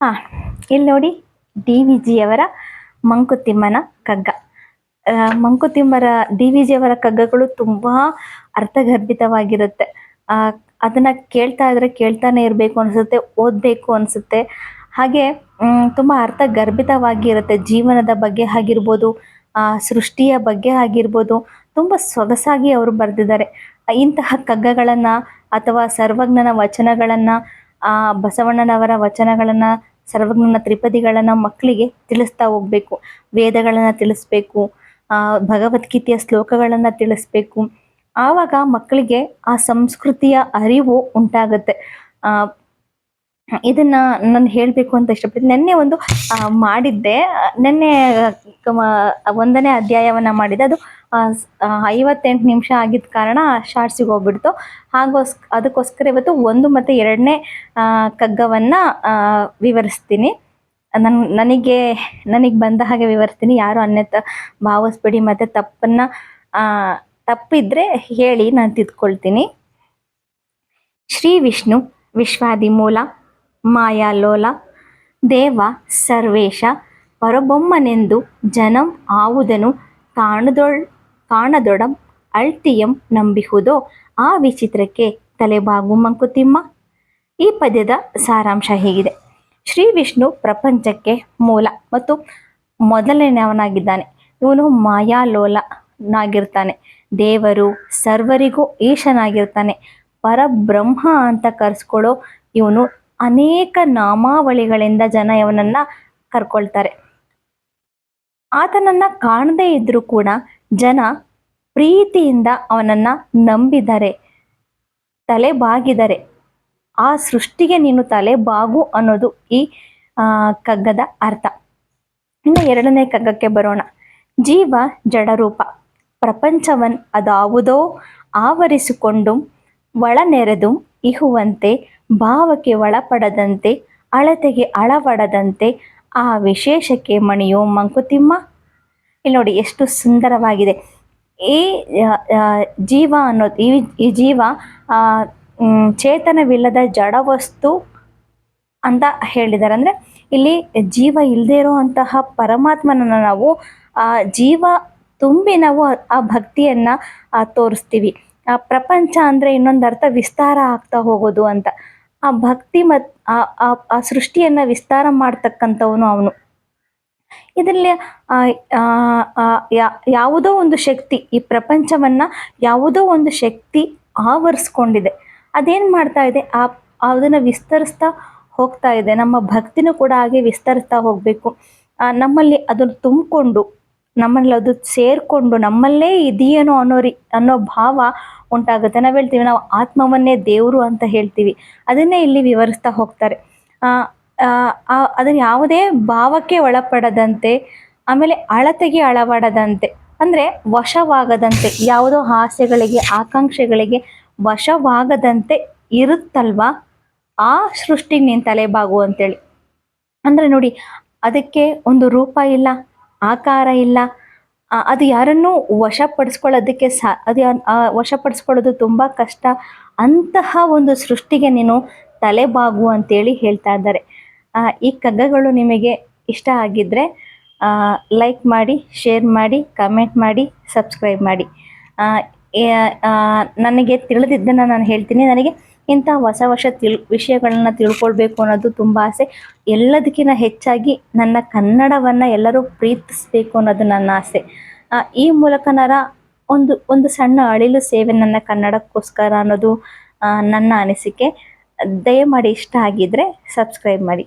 ಹಾ ಇಲ್ಲಿ ನೋಡಿ ಡಿ ವಿ ಜಿಯವರ ಮಂಕುತಿಮ್ಮನ ಕಗ್ಗ. ಮಂಕುತಿಮ್ಮರ ಡಿ ವಿ ಜಿಯವರ ಕಗ್ಗಗಳು ತುಂಬಾ ಅರ್ಥಗರ್ಭಿತವಾಗಿರುತ್ತೆ. ಅದನ್ನ ಕೇಳ್ತಾ ಇದ್ರೆ ಕೇಳ್ತಾನೆ ಇರಬೇಕು ಅನ್ಸುತ್ತೆ, ಓದಬೇಕು ಅನ್ಸುತ್ತೆ. ಹಾಗೆ ತುಂಬ ಅರ್ಥಗರ್ಭಿತವಾಗಿರುತ್ತೆ ಜೀವನದ ಬಗ್ಗೆ ಆಗಿರ್ಬೋದು ಸೃಷ್ಟಿಯ ಬಗ್ಗೆ ಆಗಿರ್ಬೋದು. ತುಂಬಾ ಸೊಗಸಾಗಿ ಅವರು ಬರೆದಿದ್ದಾರೆ. ಇಂತಹ ಕಗ್ಗಗಳನ್ನ ಅಥವಾ ಸರ್ವಜ್ಞನ ವಚನಗಳನ್ನ ಬಸವಣ್ಣನವರ ವಚನಗಳನ್ನ ಸರ್ವಜ್ಞನ ತ್ರಿಪದಿಗಳನ್ನ ಮಕ್ಕಳಿಗೆ ತಿಳಿಸ್ತಾ ಹೋಗ್ಬೇಕು. ವೇದಗಳನ್ನ ತಿಳಿಸ್ಬೇಕು. ಭಗವದ್ಗೀತೆಯ ಶ್ಲೋಕಗಳನ್ನ ತಿಳಿಸ್ಬೇಕು. ಆವಾಗ ಮಕ್ಕಳಿಗೆ ಆ ಸಂಸ್ಕೃತಿಯ ಅರಿವು ಉಂಟಾಗುತ್ತೆ. ಇದನ್ನ ನಾನು ಹೇಳಬೇಕು ಅಂತ ಇಷ್ಟಪಡ್ತೀನಿ. ನಿನ್ನೆ ಒಂದು ಮಾಡಿದ್ದೆ. ನೆನ್ನೆ ಒಂದನೇ ಅಧ್ಯಾಯವನ್ನ ಮಾಡಿದ್ದೆ. ಅದು ಐವತ್ತೆಂಟು ನಿಮಿಷ ಆಗಿದ್ದ ಕಾರಣ ಶಾರ್ಟ್ಸಿಗೆ ಹೋಗ್ಬಿಡ್ತು. ಹಾಗೋಸ್, ಅದಕ್ಕೋಸ್ಕರ ಇವತ್ತು ಒಂದು ಮತ್ತು ಎರಡನೇ ಕಗ್ಗವನ್ನ ವಿವರಿಸ್ತೀನಿ. ನನ್, ನನಗೆ ನನಗೆ ಬಂದ ಹಾಗೆ ವಿವರಿಸ್ತೀನಿ. ಯಾರು ಅನ್ಯತ ಭಾವಿಸ್ಬೇಡಿ, ಮತ್ತು ತಪ್ಪನ್ನ ತಪ್ಪಿದ್ರೆ ಹೇಳಿ ನಾನು ತಿದ್ಕೊಳ್ತೀನಿ. ಶ್ರೀ ವಿಷ್ಣು ವಿಶ್ವಾದಿಮೂಲ. ಮಾಯಾಲೋಲ ದೇವ ಸರ್ವೇಶ, ಪರಬೊಮ್ಮನೆಂದು ಜನಂ ಆವುದನು ಕಾಣದೊಳ್ ಕಾಣದೊಡಂ ಅಳ್ತಿಯಂ ನಂಬಿಹುದೋ, ಆ ವಿಚಿತ್ರಕ್ಕೆ ತಲೆಬಾಗು ಮಂಕುತಿಮ್ಮ. ಈ ಪದ್ಯದ ಸಾರಾಂಶ ಹೇಗಿದೆ. ಶ್ರೀ ವಿಷ್ಣು ಪ್ರಪಂಚಕ್ಕೆ ಮೂಲ ಮತ್ತು ಮೊದಲನೆಯವನಾಗಿದ್ದಾನೆ. ಇವನು ಮಾಯಾಲೋಲನಾಗಿರ್ತಾನೆ ದೇವರು ಸರ್ವರಿಗೂ ಈಶನಾಗಿರ್ತಾನೆ. ಪರಬ್ರಹ್ಮ ಅಂತ ಕರೆಸ್ಕೊಳ್ಳೋ ಇವನು ಅನೇಕ ನಾಮಾವಳಿಗಳಿಂದ ಜನ ಇವನನ್ನ ಕರ್ಕೊಳ್ತಾರೆ. ಆತನನ್ನ ಕಾಣದೇ ಇದ್ರೂ ಕೂಡ ಜನ ಪ್ರೀತಿಯಿಂದ ಅವನನ್ನ ನಂಬಿದ್ದಾರೆ ತಲೆ ಬಾಗಿದ್ದಾರೆ ಆ ಸೃಷ್ಟಿಗೆ ನೀನು ತಲೆ ಬಾಗು ಅನ್ನೋದು ಈ ಕಗ್ಗದ ಅರ್ಥ. ಇನ್ನು ಎರಡನೇ ಕಗ್ಗಕ್ಕೆ ಬರೋಣ. ಜೀವ ಜಡರೂಪ ಪ್ರಪಂಚವನ್ ಅದಾವುದೋ, ಆವರಿಸಿಕೊಂಡು, ಒಳನೆರೆದು ಇಹುವಂತೆ ಭಾವಕ್ಕೆ ಒಳಪಡದಂತೆ, ಅಳತೆಗೆ ಅಳವಡದಂತೆ ಆ ವಿಶೇಷಕ್ಕೆ ಮಣಿಯೋ ಮಂಕುತಿಮ್ಮ. ಇಲ್ಲಿ ನೋಡಿ ಎಷ್ಟು ಸುಂದರವಾಗಿದೆ. ಈ ಜೀವ ಅನ್ನೋದು ಈ ಈ ಜೀವ ಚೇತನವಿಲ್ಲದ ಜಡವಸ್ತು ಅಂತ ಹೇಳಿದ್ದಾರೆ. ಅಂದರೆ ಇಲ್ಲಿ ಜೀವ ಇಲ್ಲದೆ ಇರುವಂತಹ ಪರಮಾತ್ಮನನ್ನು ನಾವು ಜೀವ ತುಂಬಿ ನಾವು ಆ- ಭಕ್ತಿಯನ್ನು ತೋರಿಸ್ತೀವಿ. ಪ್ರಪಂಚ ಅಂದ್ರೆ ಇನ್ನೊಂದು ಅರ್ಥ ವಿಸ್ತಾರ ಆಗ್ತಾ ಹೋಗೋದು ಅಂತ. ಆ ಭಕ್ತಿ ಮತ್ ಆ, ಆ- ಸೃಷ್ಟಿಯನ್ನ ವಿಸ್ತಾರ ಮಾಡ್ತಕ್ಕಂಥವನು ಅವನು. ಇದರಲ್ಲಿ ಯಾವುದೋ ಒಂದು ಶಕ್ತಿ ಈ ಪ್ರಪಂಚವನ್ನ ಯಾವುದೋ ಒಂದು ಶಕ್ತಿ ಆವರಿಸ್ಕೊಂಡಿದೆ. ಅದೇನ್ ಮಾಡ್ತಾ ಇದೆ? ಆ, ಅದನ್ನ ವಿಸ್ತರಿಸ್ತಾ ಹೋಗ್ತಾ ಇದೆ. ನಮ್ಮ ಭಕ್ತಿನೂ ಕೂಡ ಹಾಗೆ ವಿಸ್ತರಿಸ್ತಾ ಹೋಗ್ಬೇಕು. ನಮ್ಮಲ್ಲಿ ಅದನ್ನು ತುಂಬಿಕೊಂಡು ನಮ್ಮಲ್ಲಿ ಅದು ಸೇರ್ಕೊಂಡು ನಮ್ಮಲ್ಲೇ ಇದೆಯೇನೋ ಅನ್ನೋ ರೀ, ಅನ್ನೋ ಭಾವ ಉಂಟಾಗುತ್ತೆ. ನಾವು ಹೇಳ್ತೀವಿ, ನಾವು ಆತ್ಮವನ್ನೇ ದೇವರು ಅಂತ ಹೇಳ್ತೀವಿ. ಅದನ್ನೇ ಇಲ್ಲಿ ವಿವರಿಸ್ತಾ ಹೋಗ್ತಾರೆ. ಅದನ್ನ ಯಾವುದೇ ಭಾವಕ್ಕೆ ಒಳಪಡದಂತೆ, ಆಮೇಲೆ ಅಳತೆಗೆ ಅಳವಾಡದಂತೆ, ಅಂದ್ರೆ ವಶವಾಗದಂತೆ, ಯಾವುದೋ ಆಸೆಗಳಿಗೆ ಆಕಾಂಕ್ಷೆಗಳಿಗೆ ವಶವಾಗದಂತೆ ಇರುತ್ತಲ್ವಾ? ಆ ಸೃಷ್ಟಿಗೆ ನೀನ್ ತಲೆಬಾಗು ಅಂತೇಳಿ. ಅಂದ್ರೆ ನೋಡಿ, ಅದಕ್ಕೆ ಒಂದು ರೂಪ ಇಲ್ಲ ಆಕಾರ ಇಲ್ಲ. ಅದು ಯಾರನ್ನೂ ವಶಪಡಿಸ್ಕೊಳ್ಳೋದಕ್ಕೆ ಸಾ, ಅದು ವಶಪಡಿಸ್ಕೊಳ್ಳೋದು ತುಂಬ ಕಷ್ಟ. ಅಂತಹ ಒಂದು ಸೃಷ್ಟಿಗೆ ನೀನು ತಲೆಬಾಗು ಅಂತೇಳಿ ಹೇಳ್ತಾ ಇದ್ದಾರೆ. ಈ ಕಗ್ಗಗಳು ನಿಮಗೆ ಇಷ್ಟ ಆಗಿದ್ದರೆ ಲೈಕ್ ಮಾಡಿ ಶೇರ್ ಮಾಡಿ ಕಮೆಂಟ್ ಮಾಡಿ ಸಬ್ಸ್ಕ್ರೈಬ್ ಮಾಡಿ. ನನಗೆ ತಿಳಿದಿದ್ದನ್ನು ನಾನು ಹೇಳ್ತೀನಿ. ನನಗೆ ಇಂಥ ಹೊಸ ಹೊಸ ತಿಳ್, ವಿಷಯಗಳನ್ನ ತಿಳ್ಕೊಳ್ಬೇಕು ಅನ್ನೋದು ತುಂಬ ಆಸೆ. ಎಲ್ಲದಕ್ಕಿಂತ ಹೆಚ್ಚಾಗಿ ನನ್ನ ಕನ್ನಡವನ್ನು ಎಲ್ಲರೂ ಪ್ರೀತಿಸಬೇಕು ಅನ್ನೋದು ನನ್ನ ಆಸೆ. ಈ ಮೂಲಕ ನರ ಒಂದು ಒಂದು ಸಣ್ಣ ಅಳಿಲು ಸೇವೆ ನನ್ನ ಕನ್ನಡಕ್ಕೋಸ್ಕರ ಅನ್ನೋದು ನನ್ನ ಅನಿಸಿಕೆ. ದಯಮಾಡಿ ಇಷ್ಟ ಆಗಿದ್ರೆ ಸಬ್ಸ್ಕ್ರೈಬ್ ಮಾಡಿ.